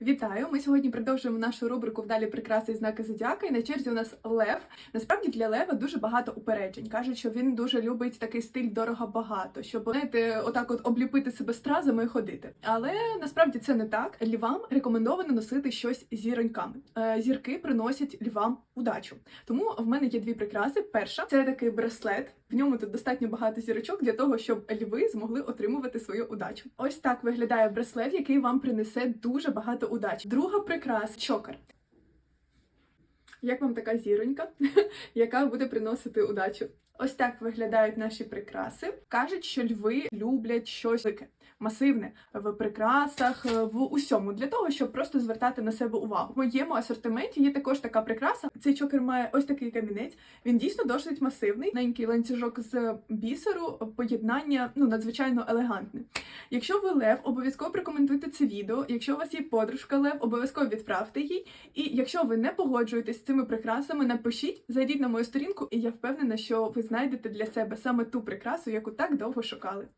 Вітаю! Ми сьогодні продовжуємо нашу рубрику Вдалі прикраси і знаки зодіака. І на черзі у нас лев. Насправді для лева дуже багато упереджень. Кажуть, що він дуже любить такий стиль дорого багато, щоб знаєте, отак от обліпити себе стразами і ходити. Але насправді це не так. Львам рекомендовано носити щось зіроньками. Е, Зірки приносять львам удачу. Тому в мене є дві прикраси. Перша це такий браслет. В ньому тут достатньо багато зірочок для того, щоб льви змогли отримувати свою удачу. Ось так виглядає браслет, який вам принесе дуже багато удачі. Друга прикраса чокер. Як вам така зіронька, яка буде приносити удачу? Ось так виглядають наші прикраси. Кажуть, що льви люблять щось таке масивне в прикрасах, в усьому для того, щоб просто звертати на себе увагу. В моєму асортименті є також така прикраса. Цей чокер має ось такий камінець. Він дійсно досить масивний. Ненький ланцюжок з бісеру, поєднання ну надзвичайно елегантне. Якщо ви лев, обов'язково прокоментуйте це відео. Якщо у вас є подружка лев, обов'язково відправте їй. І якщо ви не погоджуєтесь з цими прикрасами, напишіть, зайдіть на мою сторінку, і я впевнена, що ви знайдете для себе саме ту прикрасу, яку так довго шукали.